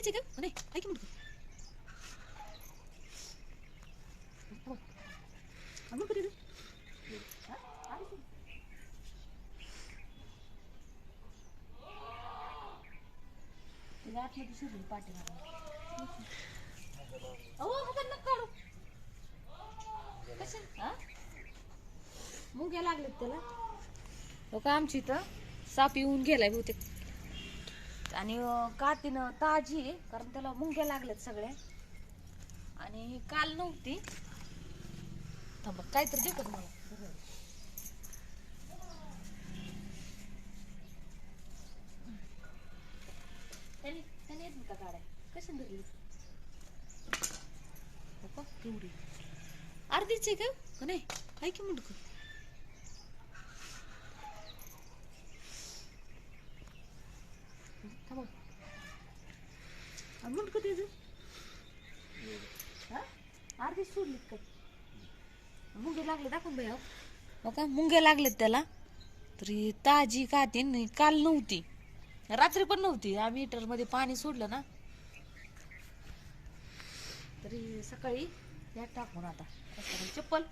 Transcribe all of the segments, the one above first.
अर्धीच आहे का नाही ऐक म्हणतो अजून कधी आतमध्ये शिरली पाठीमागे. अहो, हातात नका काढू. कशा- हा? मुंग्या लागलेत त्याला हो का आमची इथं साप येऊन गेलाय बहुतेक आणि कातीनं ताजी आहे कारण त्याला मुंग्या लागल्यात सगळ्या. आणि काल नव्हती. थांबा काहीतरी देतो तुम्हाला? त्याने त्याने येत का काढाय कशी धरली? हो का? केवढी अर्धीच आहे का? नाही? आहे की मुंडक त्याचं हा? अर्धी सोडलीत काय मुंगे लागले दाखवून बाई हो का मुंगे लागलेत त्याला. तरी ताजी काती नाही काल नव्हती. रात्री पण नव्हती. आम्ही मध्ये पाणी सोडलं ना. तरी सकाळी यात टाकून आता चप्पल.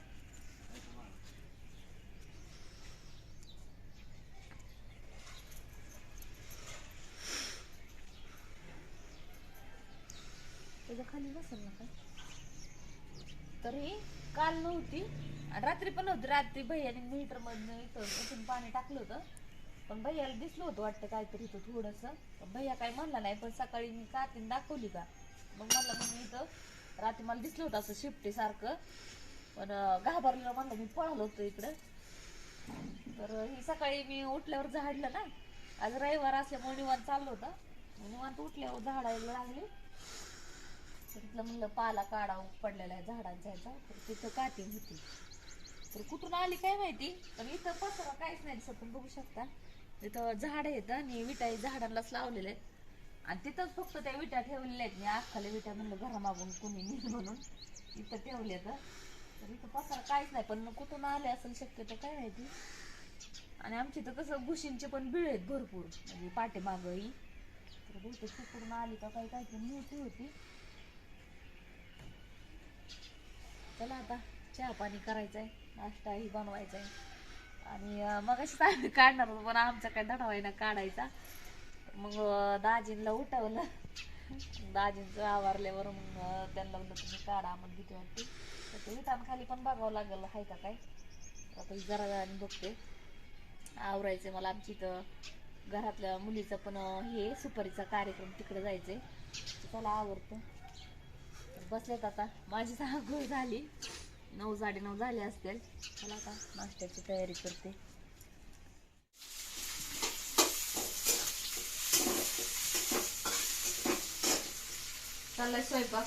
त्याच्याखाली बसेल ना काय? तरी काल नव्हती. आणि रात्री पण नव्हती. रात्री भैयाने मीटर इथं उठून पाणी टाकलं होतं. पण भैयाला दिसलं होतं वाटतं काहीतरी इथं थोडस. पण भैया काय म्हणला नाही पण सकाळी मी कातीन दाखवली का? मग म्हणलं मग मी इथं रात्री मला दिसलं होतं असं शिफ्टी सारखं. पण घाबरलेलं म्हणलं मी पळालो होतो इकडं. तर ही सकाळी मी उठल्यावर झाडलं ना. आज रविवार असल्यामुळे निवांत चाललो होतं. निवांत उठल्यावर झाडायला लागले. तिथलं म्हणलं पाला काढा पडलेला आहे झाडांचा ह्याचा तर तिथं काती होती. तर कुठून आली काय माहिती? पण इथं पसरा काहीच नाही दिसत पण बघू शकता. तिथं झाड आहेत आणि विटा झाडांनाच लावलेले आहेत. आणि तिथंच फक्त त्या विटा ठेवलेल्या आहेत. मी आखाले विटा म्हणलं घरामागून कोणी नेल म्हणून. इथं ठेवल्या तर. इथं पसरा काहीच नाही. पण कुठून आले असेल शक्यतो काय माहिती? आणि आमची तर कसं घुशींचे पण बिळ आहेत भरपूर. म्हणजे पाठीमागही तर बहुतेक तिकडून आली का काही काहीतरी मोठी होती चला आता चहा पाणी करायचंय नाश्ताही बनवायचा आहे आणि मग अशीच आम्ही काढणार होतो पण आमचा काय धडावायना काढायचा. मग दाजींला उठवलं. दाजींचं आवारल्यावर मग त्यांना म्हणलं तुम्ही काढा मग भीती वाटते तर ते विटान खाली पण बघावं लागलं हाय का काय. आता ही जरा आणि बघते. आवरायचं मला आमची इथं. घरातल्या मुलीचं पण हे सुपारीचा कार्यक्रम तिकडे जायचंय. आहे त्याला आवडतं तर बसलेत आता. माझी आंघोळ झाली. नऊ साडे नऊ झाले असतील. चला आता नाश्त्याची तयारी करते. चाललाय स्वयंपाक.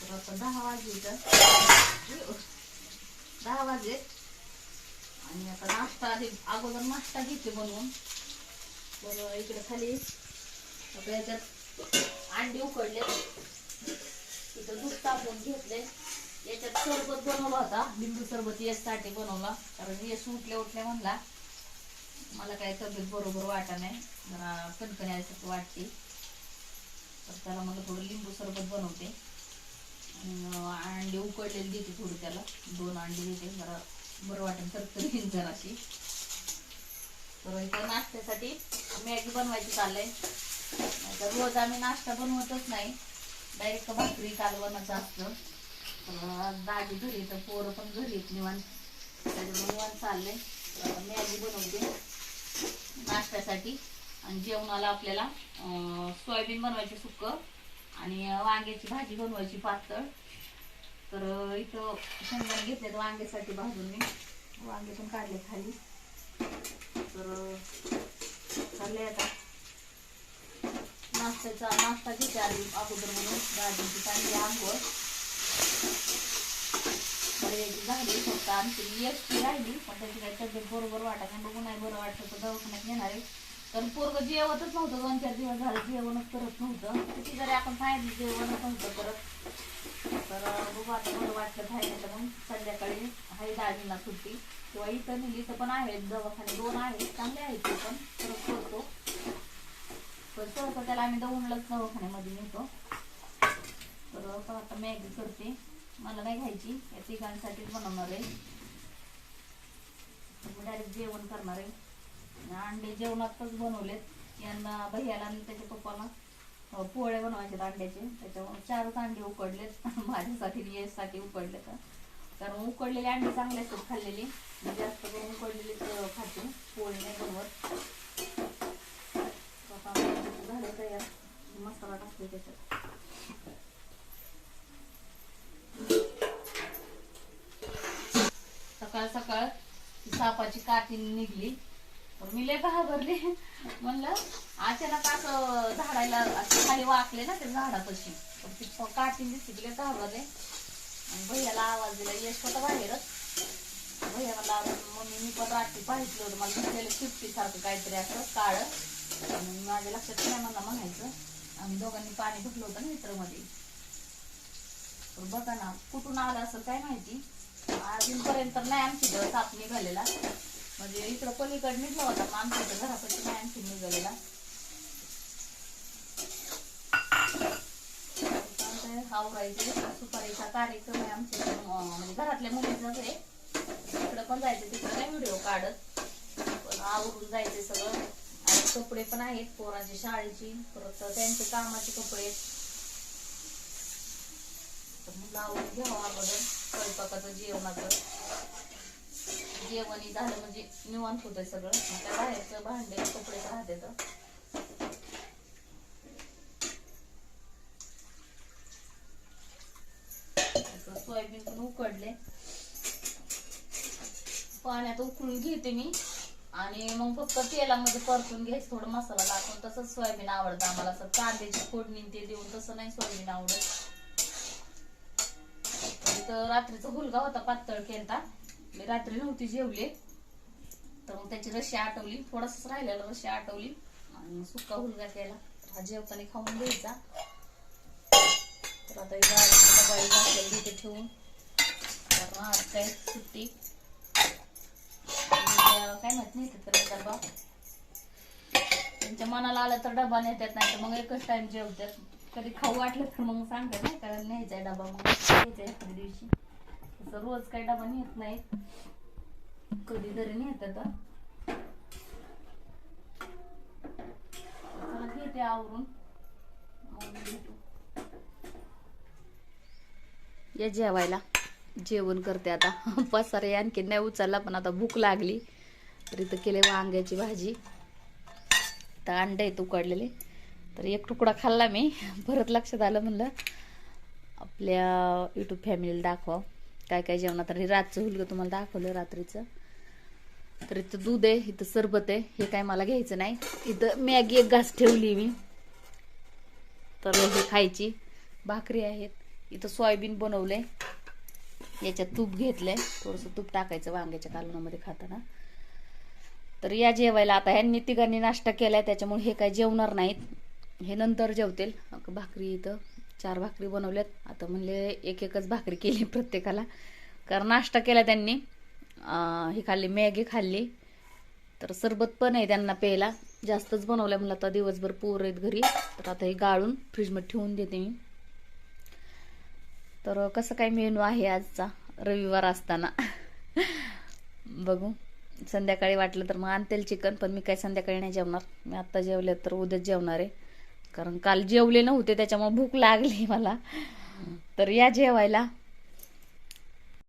तर आता दहा वाजले तर दहा वाजले. आणि आता नाश्ता आधी अगोदर नाश्ता घेते बनवून तर इकडे खाली. आपल्या याच्यात अंडी उकडले इथं दूध तापवून घेतले याच्यात सरबत बनवला होता. लिंबू सरबत यासाठी बनवला. कारण यश उठल्या उठल्या म्हणला. मला काय तब्येत बरोबर वाटा नाही. जरा कणकण वाटते. तर त्याला मला थोडं लिंबू सरबत बनवते. अंडे उकडलेले अंडी देते थोडी त्याला. दोन अंडी देते. जरा बरं वाटेल तर तरी जराशी. तर इथं नाश्त्यासाठी मॅगी बनवायची चाललंय. तर रोज आम्ही नाश्ता बनवतच नाही. डायरेक्ट भाकरी कालवणाचं असतं. तर दाजी घरी तर पोरं पण घरी येत निवांत. त्याच्यामुळे निवांत चाललंय. मॅगी बनवते नाश्त्यासाठी. आणि जेवणाला आपल्याला सोयाबीन बनवायचे सुक्क आणि वांग्याची भाजी बनवायची पातळ. तर इथं शेंगदाणे घेतलेत वांग्यासाठी भाजून मी. वांगे पण काढले खाली. तर चालले आता. नाश्त्याचा नाश्ता घेते आधी अगोदर म्हणून. भाजीची चांगली आंघोळ. झाली. फक्त आमची एकटी राहिली. पण त्याची काही तब्येत बरोबर वाटत नाही. बघू नाही बरं वाटतं तर दवाखान्यात घेणार आहे. कारण पोरग जेवतच नव्हतं. दोन चार दिवस झाले जेवणच करत नव्हतं. किती जरी आपण सांगितलं जेवणच नव्हतं करत. तर बघू आता बरं वाटलं खायला तर मग संध्याकाळी हाय दाजींना सुट्टी. किंवा इथं नेली इथं पण आहेत दवाखाने दोन आहेत. चांगले आहेत ते पण. परत करतो पण सहसा त्याला आम्ही दौंडलाच दवाखान्यामध्ये नेतो. तर आता आता मॅगी करते. मला नाही घ्यायची. या तिघांसाठीच बनवणार आहे. डायरेक्ट जेवण करणार आहे. आणि अंडे जेवणातच बनवलेत. यांना भैयाला आणि त्याच्या पप्पाला. हो, पोळे बनवायचे अंड्याचे. त्याच्यामुळे चारच अंडे उकडलेत. माझ्यासाठी येसाठी उकडले तर कारण उकडलेले अंडे चांगले असतात खाल्लेले. जास्त करून उकडले अं, खाते पोळी नाही बनवत आता आपलं झालं तयार मसाला टाकते त्याच्यात सकाळ सकाळ ती सापाची काठी निघली. पण मी लय घाबरले. म्हणलं अचानक असं झाडायला असं खाली वाकले ना ते झाडापाशी. ती काठी दिसली लय घाबरले. आणि भैयाला आवाज दिला यश होता बाहेरच भैया मला मम्मी मी पण रात्री पाहिजे होतं. मला दिसलेलं शिफ्टी सारखं काहीतरी असं काळ. माझ्या लक्षात नाही मला म्हणायचं. आम्ही दोघांनी पाणी भरलं होतं ना मित्रमध्ये. तर बघा ना कुठून आलं असेल काय माहिती. अजूनपर्यंत नाही आमची इथं साप निघालेला. म्हणजे इकडं पलीकडे निघला होता मग आमच्या इथं घरापाशी नाही आणखी निघालेला आवरायचे सुपारीचा कार्यक्रम आहे आमच्या म्हणजे घरातल्या मुलींचाच आहे. तिकडं पण जायचं तिकडं नाही व्हिडिओ काढत. पण आवरून जायचे सगळं. आणि कपडे पण आहेत पोरांची शाळेची. परत त्यांचे कामाचे कपडे. आहेत तर मग घ्यावं अगोदर स्वयंपाकाचं जेवणाचं. जेवण झालं म्हणजे निवांत होतंय सगळं. आता बाहेरचं भांडे कपडे राहते तर. सोयाबीन पण उकडले. पाण्यात उकळून घेते मी. आणि मग फक्त तेलामध्ये परतून घ्यायचं थोडं मसाला टाकून. तसंच सोयाबीन आवडतं आम्हाला. असं कांद्याची फोडणी ते देऊन तसं नाही सोयाबीन आवडत. तर रात्रीचा हुलगा होता पातळ केलता. मी रात्री नव्हती जेवले. तर मग त्याची रशी आटवली थोडस राहिलेला रशी आटवली आणि सुका हुलगा केला. तर हा जेवताना खाऊन घ्यायचा. तर आता ही बाई घातलेली तिथे ठेवून. कारण आज काय सुट्टी. काय माहीत नाही तर डबा त्यांच्या मनाला आलं तर डबा नेतात नाही तर मग एकच टाइम जेवतात. कधी खाऊ वाटलं तर मग सांगतात नाही कारण न्यायचा आहे डबा मग न्यायचा एखाद्या दिवशी. असं रोज काही डबा नेत नाही. कधीतरी नेतात हं. चला घेते आवरून. या जेवायला. जेवण करते आता. पसारे आणखी नाही उचलला पण आता भूक लागली. तर इथं केले वांग्याची भाजी. तर अंडे आहेत उकडलेले. तर एक तुकडा खाल्ला मी. परत लक्षात आलं म्हणलं आपल्या युट्यूब फॅमिलीला दाखवा काय काय जेवणात आणि रातचं हुलगं तुम्हाला दाखवलं रात्रीचं? तर इथं दूध आहे इथं सरबत आहे हे काय मला घ्यायचं नाही. इथं मॅगी एक घास ठेवली मी. तर हे खायची. भाकरी आहेत. इथं सोयाबीन बनवले याच्यात तूप घेतलंय. थोडंसं तूप टाकायचं वांग्याच्या कालवणामध्ये खाताना. तर या जेवायला आता ह्यांनी तिघांनी नाश्ता केलाय त्याच्यामुळे हे काय जेवणार नाहीत. हे नंतर जेवतील. भाकरी इथं. चार भाकरी बनवल्यात. आता म्हणले एक एकच भाकरी केली प्रत्येकाला. कारण नाश्ता केला त्यांनी. हे ही खाल्ली मॅगी खाल्ली. तर सरबत पण आहे त्यांना प्यायला. जास्तच बनवलं म्हणलं आता दिवसभर पोर आहेत घरी. तर आता हे गाळून फ्रीजमध्ये ठेवून देते मी. तर कसं काय मेनू आहे आजचा? रविवार असताना. बघू. संध्याकाळी वाटलं तर मग आणतील चिकन पण मी काय संध्याकाळी नाही जेवणार. मी आत्ता जेवले तर उद्याच जेवणार आहे. कारण काल जेवले नव्हते त्याच्यामुळे भूक लागली मला. तर या जेवायला.